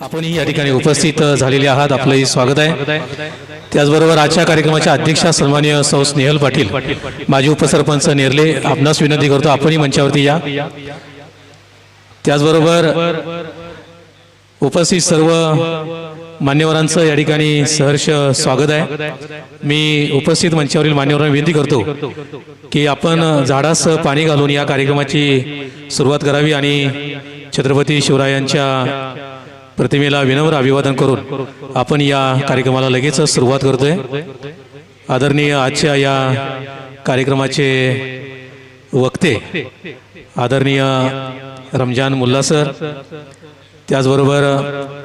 आपणही या ठिकाणी उपस्थित झालेले आहात. आपलंही स्वागत आहे. त्याचबरोबर आजच्या कार्यक्रमाच्या अध्यक्षा सन्मान्य सौ स्नेहल पाटील माजी उपसरपंच नेरले आपणास विनंती करतो आपणही मंचावरती या. त्याचबरोबर उपस्थित सर्व मान्यवरांचं या ठिकाणी सहर्ष स्वागत आहे. मी उपस्थित मंचावरील मान्यवरांना विनंती करतो की आपण झाडास पाणी घालून या कार्यक्रमाची सुरुवात करावी आणि छत्रपती शिवरायांच्या प्रतिमेला विनम्र अभिवादन करून आपण या कार्यक्रमाला लगेच सुरुवात करतोय. आदरणीय आजच्या या कार्यक्रमाचे वक्ते आदरणीय रमजान मुल्ला सर त्याचबरोबर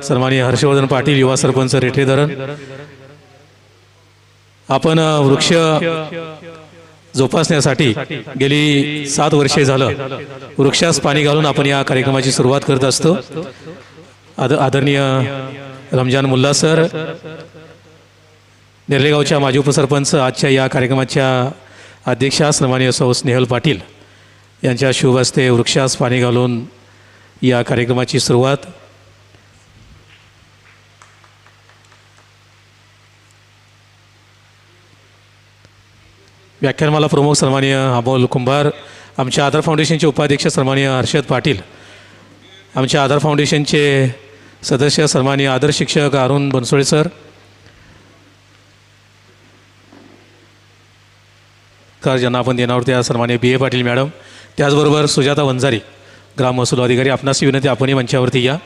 सन्माननीय हर्षवर्धन पाटील युवा सरपंच रेठे धरण आपण वृक्ष जोपासण्यासाठी गेली सात वर्षे झालं. वृक्षास पाणी घालून आपण या कार्यक्रमाची सुरुवात करत असतो. आद आदरणीय रमजान मुल्ला सर नेरलेगावच्या माजी उपसरपंच आजच्या या कार्यक्रमाच्या अध्यक्षा सन्माननीय सौ स्नेहल पाटील यांच्या शुभ हस्ते वृक्षास पाणी घालून या कार्यक्रमाची सुरुवात. व्याख्यानमाला प्रमुख सन्माननीय अमोल कुंभार आमच्या आधार फाउंडेशनचे उपाध्यक्ष सन्माननीय हर्षद पाटील आमच्या आधार फाउंडेशनचे सदस्य सन्माननीय आदर शिक्षक अरुण बनसोळे सर कर ज्यांना आपण देणार त्या सन्मान्य बी ए पाटील मॅडम त्याचबरोबर सुजाता वंजारी ग्राम महसूल अधिकारी आपणास विनंती आपणही मंचावरती या.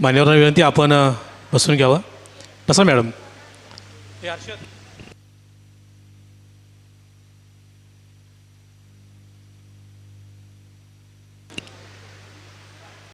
मान्यवरांना विनंती आपण बसून घ्यावं. बसा मॅडम.